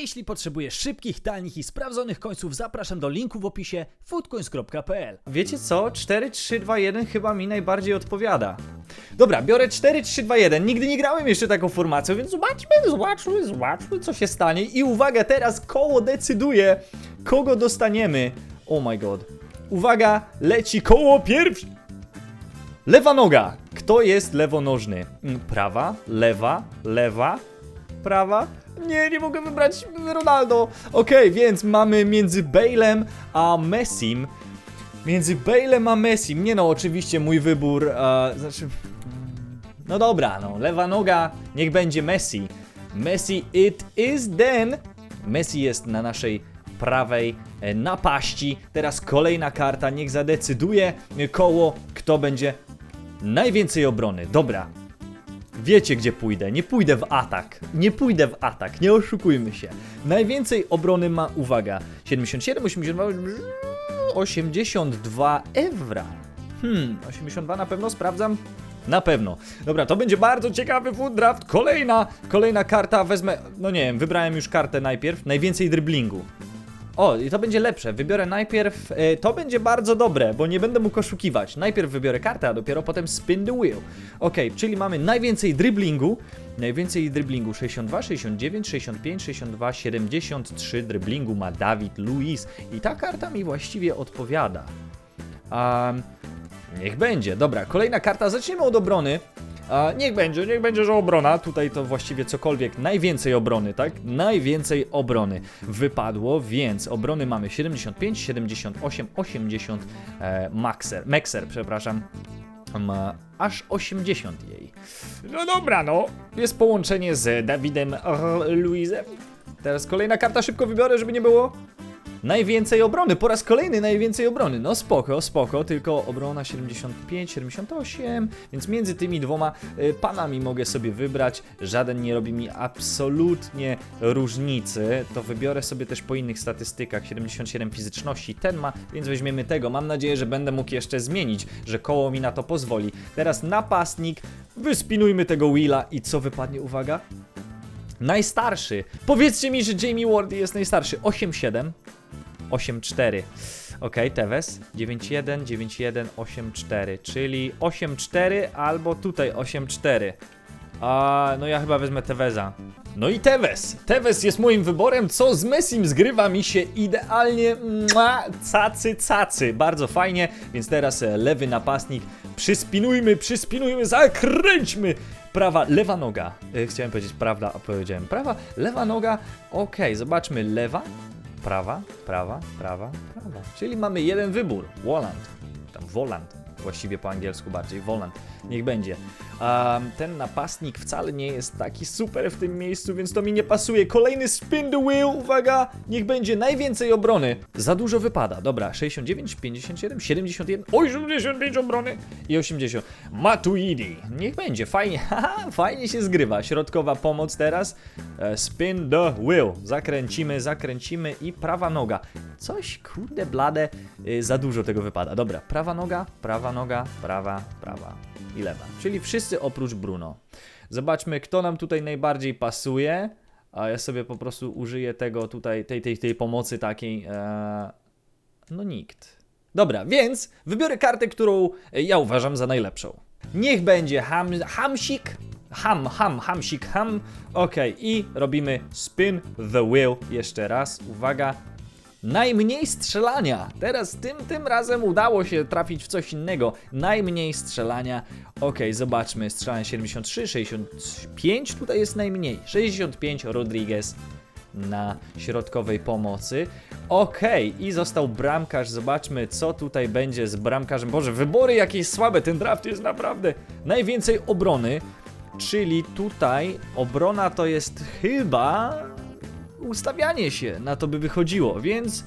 Jeśli potrzebujesz szybkich, tanich i sprawdzonych końców, zapraszam do linku w opisie foodcoins.pl. Wiecie co? 4, 3, 2, 1 chyba mi najbardziej odpowiada. Dobra, biorę 4, 3, 2, 1. Nigdy nie grałem jeszcze taką formacją, więc zobaczmy, zobaczmy, zobaczmy, co się stanie. I uwaga, teraz koło decyduje, kogo dostaniemy. Oh my god. Uwaga, leci koło pierwsze. Lewa noga. Kto jest lewonożny? Mm, Prawa, lewa, lewa, prawa. Nie, nie mogę wybrać Ronaldo. Okej, więc mamy między Bale'em a Messim. Między Bale'em a Messim. Nie no, oczywiście mój wybór. E, znaczy. No dobra, no, lewa noga, niech będzie Messi. Messi it is then. Messi jest na naszej prawej e, napaści. Teraz kolejna karta, niech zadecyduje koło, kto będzie najwięcej obrony. Dobra, Wiecie gdzie pójdę, nie pójdę w atak. Nie pójdę w atak, nie oszukujmy się. Najwięcej obrony ma, uwaga, 77, 82, 82 evra. Hmm, 82 na pewno sprawdzam. Na pewno. Dobra, to będzie bardzo ciekawy food draft. Kolejna, kolejna karta, wezmę, no nie wiem, wybrałem już kartę najpierw. Najwięcej driblingu. O, i to będzie lepsze. Wybiorę najpierw. E, to będzie bardzo dobre, bo nie będę mógł oszukiwać. Najpierw wybiorę kartę, a dopiero potem spin the wheel. Ok, czyli mamy najwięcej driblingu. Najwięcej driblingu 62, 69, 65, 62, 73 driblingu ma Dawid Luiz. I ta karta mi właściwie odpowiada. Um, niech będzie. Dobra, kolejna karta. Zaczniemy od obrony. Niech będzie, niech będzie, że obrona. Tutaj to właściwie cokolwiek. Najwięcej obrony, tak? Najwięcej obrony wypadło, więc obrony mamy 75, 78, 80. E, Maxer, Maxer, przepraszam. Ma aż 80 jej. No dobra, no. Jest połączenie z Dawidem Luizem. Teraz kolejna karta, szybko wybiorę, żeby nie było. Najwięcej obrony, po raz kolejny najwięcej obrony. No spoko, spoko, tylko obrona 75, 78, więc między tymi dwoma y, panami mogę sobie wybrać. Żaden nie robi mi absolutnie różnicy. To wybiorę sobie też po innych statystykach. 77 fizyczności ten ma, więc weźmiemy tego. Mam nadzieję, że będę mógł jeszcze zmienić, że koło mi na to pozwoli. Teraz napastnik, wyspinujmy tego Willa i co wypadnie, uwaga? Najstarszy. Powiedzcie mi, że Jamie Ward jest najstarszy. 8-7. 8-4. Ok, Tevez 9-1, 9-1, 8-4, czyli 8-4 albo tutaj 8-4. A no ja chyba wezmę Teveza. No i Tevez. Tevez jest moim wyborem, co z Messim zgrywa mi się idealnie. Mua, cacy, cacy. Bardzo fajnie, więc teraz e, lewy napastnik. Przyspinujmy, przyspinujmy, zakręćmy. Prawa, lewa noga. E, Chciałem powiedzieć prawda, a powiedziałem prawa, lewa noga. Okej, zobaczmy. Lewa, prawa, prawa, prawa, prawa. Czyli mamy jeden wybór. Woland. Tam Woland. Właściwie po angielsku bardziej. Woland. Niech będzie. Ten napastnik wcale nie jest taki super w tym miejscu, więc to mi nie pasuje. Kolejny spin the wheel. Uwaga. Niech będzie najwięcej obrony. Za dużo wypada. Dobra. 69, 57, 71. Oj, 75 obrony. I 80. Matuidi. Niech będzie. Fajnie. Haha, fajnie się zgrywa. Środkowa pomoc teraz. E, Spin the wheel. Zakręcimy, zakręcimy i prawa noga. Coś, kurde, blade, y, za dużo tego wypada. Dobra, prawa noga, prawa noga, prawa, prawa i. Czyli wszyscy oprócz Bruno. Zobaczmy, kto nam tutaj najbardziej pasuje. A ja sobie po prostu użyję tego tutaj, tej, tej, tej pomocy takiej. E... No nikt. Dobra, więc wybiorę kartę, którą ja uważam za najlepszą. Niech będzie ham, hamsik. Ham, ham, hamsik, ham. Okej, i robimy spin the wheel jeszcze raz. Uwaga. Najmniej strzelania. Teraz tym, tym razem udało się trafić w coś innego. Najmniej strzelania. Okej, zobaczmy. Strzelanie 73, 65 tutaj jest najmniej. 65 Rodriguez na środkowej pomocy. Okej, i został bramkarz. Zobaczmy, co tutaj będzie z bramkarzem. Boże, wybory jakieś słabe. Ten draft jest naprawdę najwięcej obrony. Czyli tutaj obrona to jest chyba ustawianie się. Na to by wychodziło, więc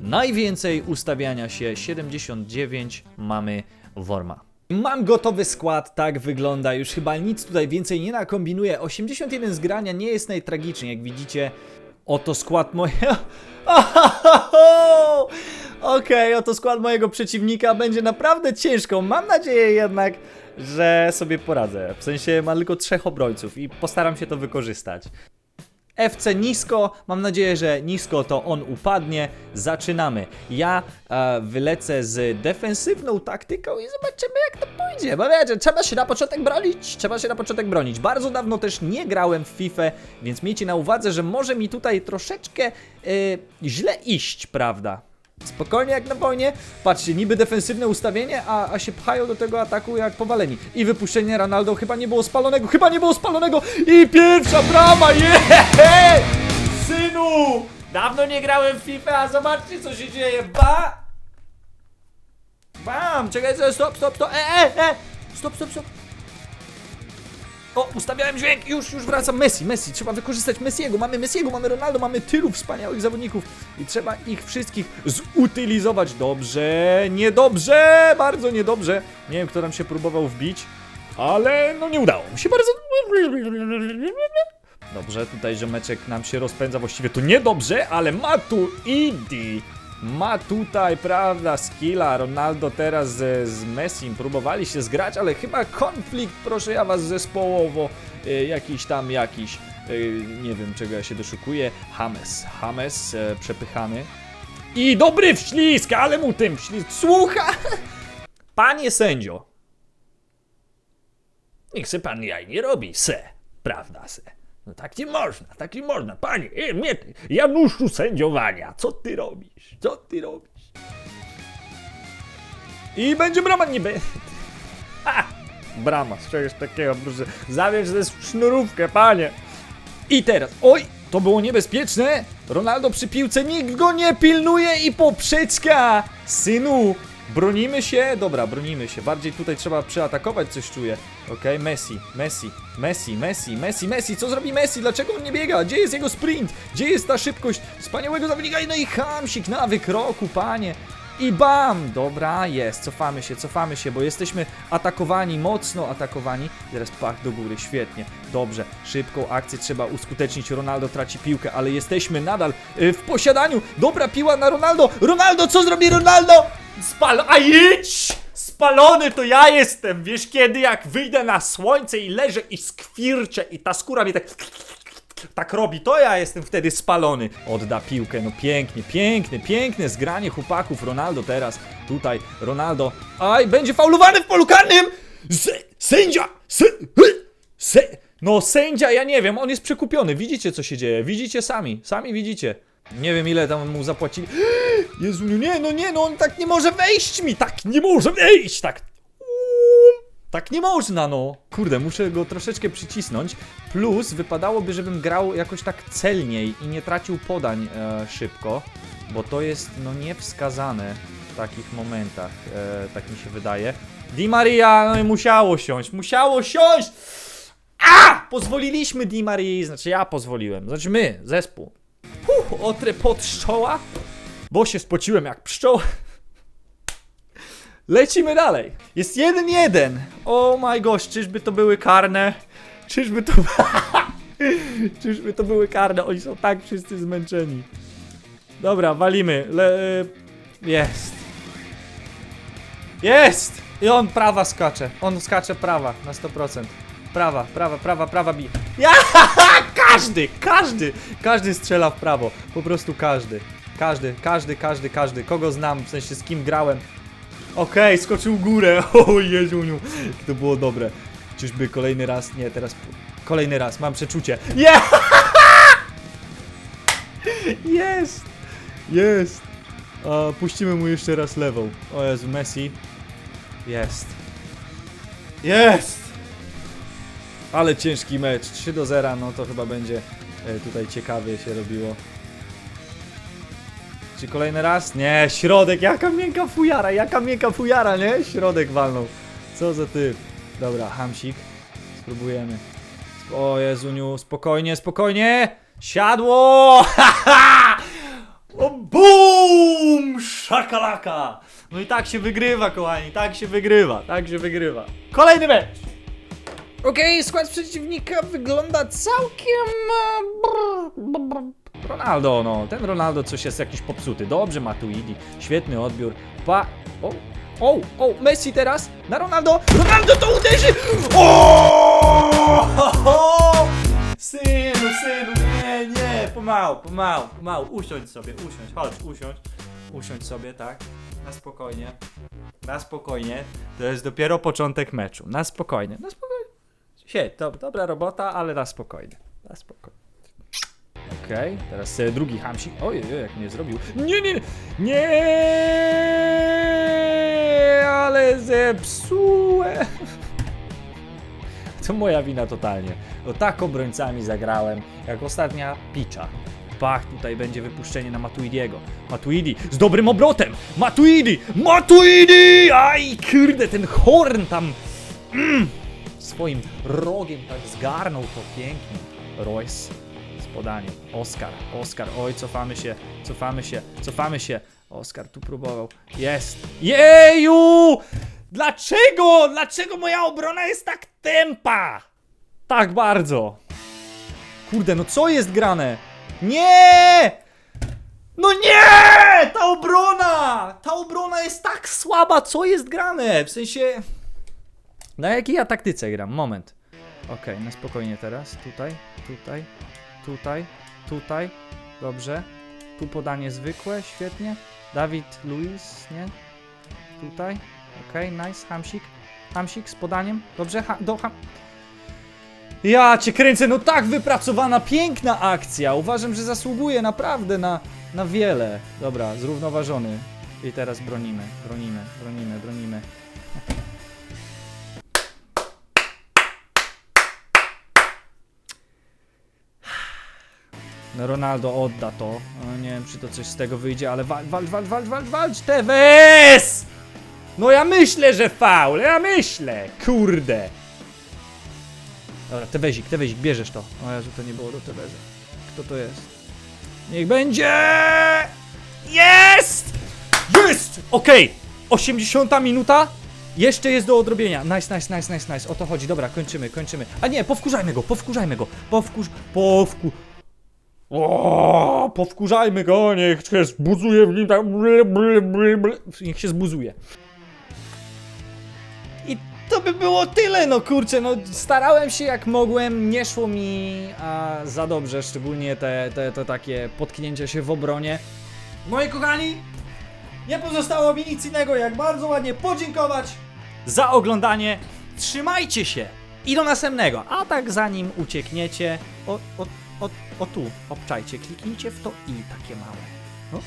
najwięcej ustawiania się 79 mamy Worma. Mam gotowy skład, tak wygląda, już chyba nic tutaj więcej nie nakombinuję. 81 zgrania nie jest najtragicznie, jak widzicie. Oto skład mojego... Okej, oto skład mojego przeciwnika będzie naprawdę ciężką. Mam nadzieję jednak, że sobie poradzę. W sensie mam tylko trzech obrońców i postaram się to wykorzystać. FC nisko. Mam nadzieję, że nisko to on upadnie. Zaczynamy. Ja e, wylecę z defensywną taktyką i zobaczymy jak to pójdzie. Bo wiecie, trzeba się na początek bronić. Trzeba się na początek bronić. Bardzo dawno też nie grałem w FIFA, więc miejcie na uwadze, że może mi tutaj troszeczkę e, źle iść, prawda? Spokojnie jak na wojnie. Patrzcie, niby defensywne ustawienie, a, a się pchają do tego ataku jak powaleni. I wypuszczenie Ronaldo chyba nie było spalonego, chyba nie było spalonego. I pierwsza brama, jeee! Synu! Dawno nie grałem w FIFA, a zobaczcie co się dzieje. Ba! Bam! Czekaj, stop, stop, stop. E, e, e! Stop, stop, stop. O, ustawiałem dźwięk, już, już wracam. Messi, Messi, trzeba wykorzystać Messiego. Mamy Messiego, mamy Ronaldo, mamy tylu wspaniałych zawodników i trzeba ich wszystkich zutylizować. Dobrze, niedobrze, bardzo niedobrze. Nie wiem, kto tam się próbował wbić, ale no nie udało mi się bardzo. Dobrze, tutaj ziomeczek nam się rozpędza, właściwie to niedobrze, ale ma tu Idi. Ma tutaj, prawda, skilla. Ronaldo teraz z, z Messim próbowali się zgrać, ale chyba konflikt, proszę ja was, zespołowo. Y, jakiś tam, jakiś. Nie wiem, czego ja się doszukuję. James, James, e, przepychany. I dobry wślizg, ale mu tym wślizg słucha. Panie sędzio. Niech se pan jaj nie robi, se. Prawda, se. No tak nie można, tak nie można. Panie, e, mnie, ty, Januszu sędziowania, co ty robisz? Co ty robisz? I będzie brama, nie będzie. Ha! Brama, z czegoś takiego, proszę. Zawierz ze sznurówkę, panie. I teraz, oj, to było niebezpieczne. Ronaldo przy piłce, nikt go nie pilnuje i poprzeczka. Synu, bronimy się? Dobra, bronimy się. Bardziej tutaj trzeba przeatakować, coś czuję. Okej, Messi, Messi, Messi, Messi, Messi, Messi. Co zrobi Messi? Dlaczego on nie biega? Gdzie jest jego sprint? Gdzie jest ta szybkość wspaniałego zawodnika? No i hamsik na wykroku, panie. I bam! Dobra, jest. Cofamy się, cofamy się, bo jesteśmy atakowani, mocno atakowani. Teraz pach do góry, świetnie. Dobrze, szybką akcję trzeba uskutecznić. Ronaldo traci piłkę, ale jesteśmy nadal y, w posiadaniu. Dobra piła na Ronaldo. Ronaldo, co zrobi Ronaldo? Spal... A idź! Spalony to ja jestem. Wiesz kiedy? Jak wyjdę na słońce i leżę i skwirczę i ta skóra mi tak tak robi, to ja jestem wtedy spalony. Odda piłkę, no pięknie, piękne, piękne zgranie chłopaków. Ronaldo teraz, tutaj, Ronaldo. Aj, będzie faulowany w polu karnym! S sędzia! S no sędzia, ja nie wiem, on jest przekupiony. Widzicie co się dzieje, widzicie sami, sami widzicie. Nie wiem ile tam mu zapłacili. Jezu, nie, no nie, no on tak nie może wejść mi, tak nie może wejść, tak. Tak nie można, no! Kurde, muszę go troszeczkę przycisnąć. Plus, wypadałoby, żebym grał jakoś tak celniej i nie tracił podań e, szybko, bo to jest, no, niewskazane w takich momentach, e, tak mi się wydaje. Di Maria, no i musiało siąść, musiało siąść! A! Pozwoliliśmy Di Marii, znaczy ja pozwoliłem, znaczy my, zespół. Huh, otrę pod pszczoła, bo się spociłem jak pszczoła. Lecimy dalej. Jest jeden jeden. Oh my gosh, czyżby to były karne? Czyżby to... czyżby to były karne? Oni są tak wszyscy zmęczeni. Dobra, walimy. Le... Jest. Jest! I on prawa skacze. On skacze prawa na 100%. Prawa, prawa, prawa, prawa bi. Ja! Każdy, każdy, każdy strzela w prawo. Po prostu każdy. Każdy, każdy, każdy, każdy. Kogo znam, w sensie z kim grałem. Okej, skoczył w górę. O Jeziuniu, to było dobre. Czyżby kolejny raz? Nie, teraz kolejny raz. Mam przeczucie. Je! Jest! Jest! Puścimy mu jeszcze raz lewą. O Jezu, Messi. Jest. Jest! Ale ciężki mecz. 3 do 0, no to chyba będzie e, tutaj ciekawie się robiło. Czy kolejny raz? Nie, środek, jaka miękka fujara, jaka miękka fujara, nie? Środek walnął. Co za ty? Dobra, hamsik. Spróbujemy. Sp- O Jezuniu, spokojnie, spokojnie! Siadło! O BUM! Szakalaka! No i tak się wygrywa, kochani, tak się wygrywa, tak się wygrywa. Kolejny mecz! Okej, skład przeciwnika wygląda całkiem... Ronaldo, no, ten Ronaldo coś jest jakiś popsuty. Dobrze, Matuidi, świetny odbiór. Pa... O, o, o, Messi teraz na Ronaldo. Ronaldo to uderzy! O! Synu, synu, nie, nie, pomału, pomału, pomału. Usiądź sobie, usiądź, chodź, usiądź. Usiądź sobie, tak? Na spokojnie. Na spokojnie. To jest dopiero początek meczu. Na spokojnie, na spokojnie. Siedź, dobra robota, ale na spokojnie. Na spokojnie. Okej, teraz sobie drugi hamsik. Ojej, jak mnie zrobił. Nie, nie, nie. Ale zepsułem. To moja wina totalnie. No tak obrońcami zagrałem, jak ostatnia picza. Pach, tutaj będzie wypuszczenie na Matuidiego. Matuidi z dobrym obrotem! Matuidi! Matuidi! Aj, kurde, ten horn tam mm, swoim rogiem tak zgarnął to pięknie. Royce z podaniem. Oscar, Oscar, oj, cofamy się, cofamy się, cofamy się. Oscar tu próbował. Jest! Jeju! Dlaczego? Dlaczego moja obrona jest tak tempa? Tak bardzo. Kurde, no co jest grane? Nie! No nie! Ta obrona! Ta obrona jest tak słaba, co jest grane? W sensie... Na jakiej ja taktyce gram? Moment. Okej, na spokojnie teraz. Tutaj, tutaj, tutaj, tutaj. Dobrze. Tu podanie zwykłe, świetnie. Dawid Luiz, nie? Tutaj. Okej, nice. Hamsik. Hamsik z podaniem. Dobrze, ha do ham... Ja cię kręcę, no tak wypracowana, piękna akcja. Uważam, że zasługuje naprawdę na, na wiele. Dobra, zrównoważony. I teraz bronimy, bronimy, bronimy, bronimy. Ronaldo odda to. Nie wiem, czy to coś z tego wyjdzie, ale walcz, walcz, walcz, walcz, walcz, walcz, Tevez! No ja myślę, że faul, ja myślę, kurde. Dobra, Tewezik, Tewezik, bierzesz to. O Jezu, to nie było do Teveza. Kto to jest? Niech będzie! Jest! Jest! Okej, 80 minuta. Jeszcze jest do odrobienia. Nice, nice, nice, nice, nice. O to chodzi. Dobra, kończymy, kończymy. A nie, powkurzajmy go, powkurzajmy go. Powkurz... Powku... O, powkurzajmy go, niech się zbuzuje w nim tak. Niech się zbuzuje. I to by było tyle, no kurczę, no starałem się jak mogłem, nie szło mi a, za dobrze, szczególnie te, te, te takie potknięcia się w obronie. Moi kochani, nie pozostało mi nic innego, jak bardzo ładnie podziękować za oglądanie. Trzymajcie się i do następnego. A tak zanim uciekniecie, o, o, o, o tu, obczajcie, kliknijcie w to i takie małe. No,